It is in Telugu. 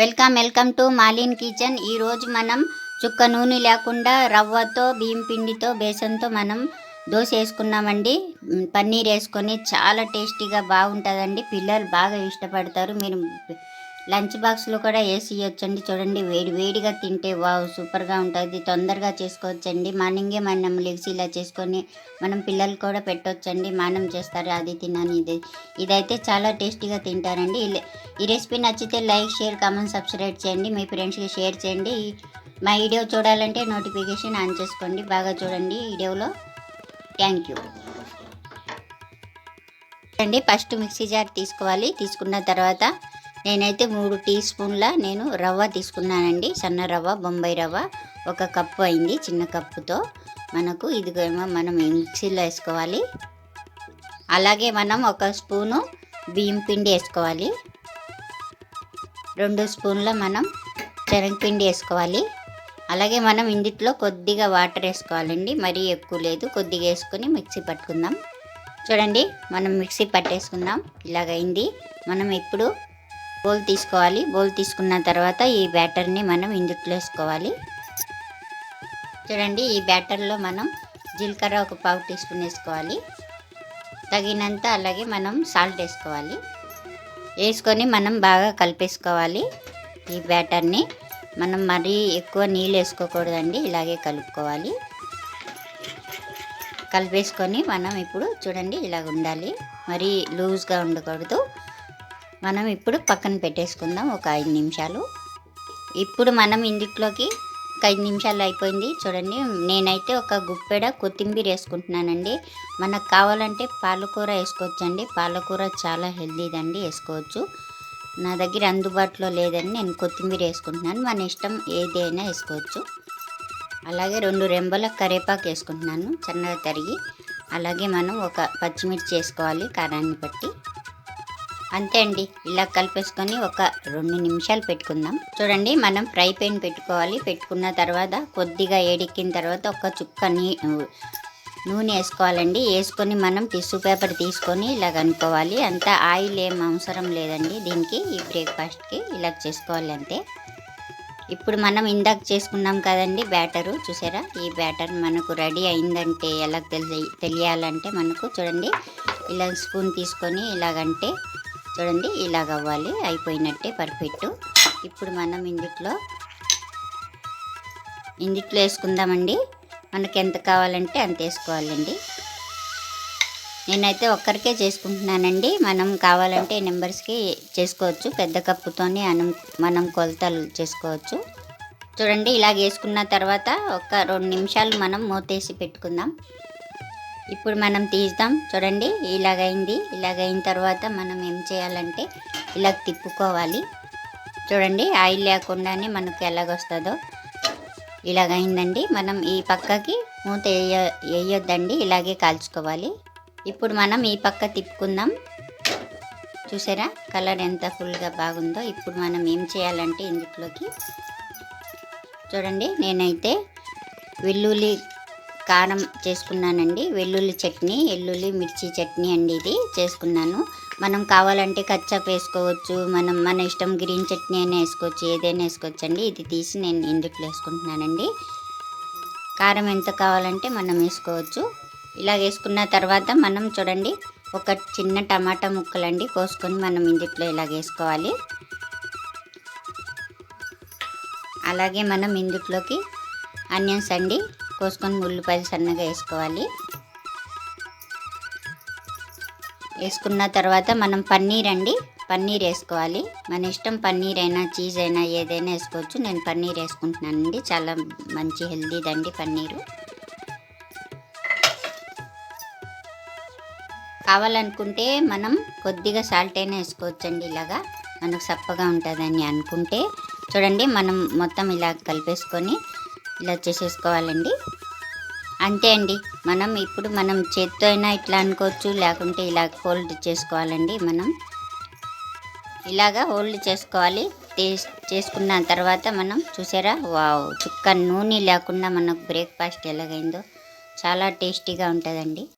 వెల్కమ్ వెల్కమ్ టు మాలిన్ కిచెన్. ఈరోజు మనం చుక్క నూనె లేకుండా రవ్వతో బియ్యం పిండితో బేసన్తో మనం దోశ వేసుకున్నామండి. పన్నీర్ వేసుకొని చాలా టేస్టీగా బాగుంటుందండి. పిల్లలు బాగా ఇష్టపడతారు. మీరు లంచ్ బాక్స్లో కూడా వేసి ఇవ్వచ్చండి చూడండి వేడి వేడిగా తింటే వావ్ సూపర్గా ఉంటుంది. తొందరగా చేసుకోవచ్చండి. మార్నింగే మనం లెగ్స్ ఇలా చేసుకొని మనం పిల్లలు కూడా పెట్టవచ్చండి మానం చేస్తారు అది తినని ఇది. ఇదైతే చాలా టేస్టీగా తింటారండి. ఈ- రెసిపీ నచ్చితే లైక్ షేర్ కామెంట్ సబ్స్క్రైబ్ చేయండి. మీ ఫ్రెండ్స్కి షేర్ చేయండి. మా వీడియో చూడాలంటే నోటిఫికేషన్ ఆన్ చేసుకోండి. బాగా చూడండి వీడియోలో. Thank you. అండి ఫస్ట్ మిక్సీ జార్ తీసుకోవాలి. తీసుకున్న తర్వాత నేనైతే మూడు టీ స్పూన్ల నేను రవ్వ తీసుకున్నానండి. సన్న రవ్వ బొంబాయి రవ్వ ఒక కప్పు అయింది చిన్న కప్పుతో. మనకు ఇదిగేమో మనం మిక్సీలో వేసుకోవాలి. అలాగే మనం ఒక స్పూను బియ్యం పిండి వేసుకోవాలి. రెండు స్పూన్ల మనం శనగపిండి వేసుకోవాలి. అలాగే మనం ఇందుట్లో కొద్దిగా వాటర్ వేసుకోవాలండి. మరీ ఎక్కువ లేదు. కొద్దిగా వేసుకొని మిక్సీ పట్టుకుందాం. చూడండి మనం మిక్సీ పట్టేసుకుందాం. ఇలాగైంది. మనం ఇప్పుడు బౌల్ తీసుకోవాలి. బౌల్ తీసుకున్న తర్వాత ఈ బ్యాటర్ని మనం ఇందుట్లో వేసుకోవాలి. చూడండి ఈ బ్యాటర్లో మనం జీలకర్ర ఒక పావు టీ స్పూన్ వేసుకోవాలి. తగినంత అలాగే మనం సాల్ట్ వేసుకోవాలి. వేసుకొని మనం బాగా కలిపేసుకోవాలి ఈ బ్యాటర్ని. మనం మరీ ఎక్కువ నీళ్ళు వేసుకోకూడదండి ఇలాగే కలుపుకోవాలి. కలిపేసుకొని మనం ఇప్పుడు చూడండి ఇలాగ ఉండాలి. మరీ లూజ్గా ఉండకూడదు. మనం ఇప్పుడు పక్కన పెట్టేసుకుందాం ఒక ఐదు నిమిషాలు. ఇప్పుడు మనం ఇందులోకి ఒక ఐదు నిమిషాలు అయిపోయింది. చూడండి నేనైతే ఒక గుప్పెడ కొత్తిమీర వేసుకుంటున్నానండి. మనకు కావాలంటే పాలకూర వేసుకోవచ్చండి. పాలకూర చాలా హెల్దీదండి వేసుకోవచ్చు. నా దగ్గర అందుబాటులో లేదని నేను కొత్తిమీర వేసుకుంటున్నాను. మన ఇష్టం ఏదైనా వేసుకోవచ్చు. అలాగే రెండు రెంబల కరివేపాకు వేసుకుంటున్నాను చిన్నగా తరిగి. అలాగే మనం ఒక పచ్చిమిర్చి వేసుకోవాలి కారాన్ని బట్టి. అంతే అండి. ఇలా కలిపేసుకొని ఒక రెండు నిమిషాలు పెట్టుకుందాం. చూడండి మనం ఫ్రై పెన్ పెట్టుకోవాలి. పెట్టుకున్న తర్వాత కొద్దిగా ఏడెక్కిన తర్వాత ఒక చుక్క నీ నూనె వేసుకోవాలండి. వేసుకొని మనం టిష్యూ పేపర్ తీసుకొని ఇలా కనుక్కోవాలి. అంత ఆయిల్ ఏం అవసరం లేదండి. దీనికి ఈ బ్రేక్ఫాస్ట్కి ఇలా చేసుకోవాలి అంతే. ఇప్పుడు మనం ఇందాక చేసుకున్నాం కదండి బ్యాటరు. చూసారా? ఈ బ్యాటర్ మనకు రెడీ అయిందంటే ఎలా తెలియాలంటే మనకు చూడండి. ఇలా స్పూన్ తీసుకొని ఇలాగంటే చూడండి ఇలాగ అవ్వాలి. అయిపోయినట్టే పర్ఫెక్ట్ ఇప్పుడు మనం ఇందుట్లో ఇందుట్లో వేసుకుందామండి. మనకి ఎంత కావాలంటే అంత వేసుకోవాలండి. నేనైతే ఒక్కరికే చేసుకుంటున్నానండి. మనం కావాలంటే నెంబర్స్కి చేసుకోవచ్చు. పెద్ద కప్పుతోనే అనం మనం కొలతలు చేసుకోవచ్చు. చూడండి ఇలాగ వేసుకున్న తర్వాత ఒక రెండు నిమిషాలు మనం మూతేసి పెట్టుకుందాం. ఇప్పుడు మనం తీద్దాం. చూడండి ఇలాగైంది. ఇలాగైన తర్వాత మనం ఏం చేయాలంటే ఇలా తిప్పుకోవాలి. చూడండి ఆయిల్ లేకుండానే మనకు ఎలాగొస్తుందో ఇలాగైందండి. మనం ఈ పక్కకి మూత వేయ వేయొద్దండి ఇలాగే కాల్చుకోవాలి. ఇప్పుడు మనం ఈ పక్క తిప్పుకుందాం. చూసారా? కలర్ ఎంత ఫుల్గా బాగుందో. ఇప్పుడు మనం ఏం చేయాలంటే ఇందులోకి చూడండి నేనైతే వెల్లుల్లి కారం చేసుకున్నానండి. వెల్లుల్లి చట్నీ వెల్లుల్లి మిర్చి చట్నీ అండి ఇది చేసుకున్నాను. మనం కావాలంటే కచ్చప్ వేసుకోవచ్చు మనం మన ఇష్టం గ్రీన్ చట్నీ అయినా వేసుకోవచ్చు ఏదైనా వేసుకోవచ్చు అండి. ఇది తీసి నేను ఇందుట్లో వేసుకుంటున్నానండి. కారం ఎంత కావాలంటే మనం వేసుకోవచ్చు. ఇలా వేసుకున్న తర్వాత మనం చూడండి ఒక చిన్న టమాటా ముక్కలండి కోసుకొని మనం ఇందుట్లో ఇలా వేసుకోవాలి. అలాగే మనం ఇందుట్లోకి ఆనియన్స్ అండి కోసుకొని ఉల్లిపాయలు సన్నగా వేసుకోవాలి. వేసుకున్న తర్వాత మనం పన్నీర్ అండి పన్నీర్ వేసుకోవాలి. మన ఇష్టం పన్నీర్ అయినా చీజ్ అయినా ఏదైనా వేసుకోవచ్చు. నేను పన్నీర్ వేసుకుంటున్నానండి చాలా మంచి హెల్దీదండి పన్నీరు. కావాలనుకుంటే మనం కొద్దిగా సాల్ట్ అయినా వేసుకోవచ్చండి ఇలాగా. మనకు సప్పగా ఉంటుందని అనుకుంటే. చూడండి మనం మొత్తం ఇలా కలిపేసుకొని ఇలా చేసేసుకోవాలండి. అంతే అండి. మనం ఇప్పుడు మనం చేత్తో అయినా ఇట్లా అనుకోవచ్చు లేకుంటే ఇలా హోల్డ్ చేసుకోవాలండి మనం. ఇలాగా హోల్డ్ చేసుకోవాలి. టేస్ట్ చేసుకున్న తర్వాత మనం చూసారా? వావ్! చుక్క నూనె లేకుండా మనకు బ్రేక్ఫాస్ట్ ఎలాగైందో. చాలా టేస్టీగా ఉంటుందండి.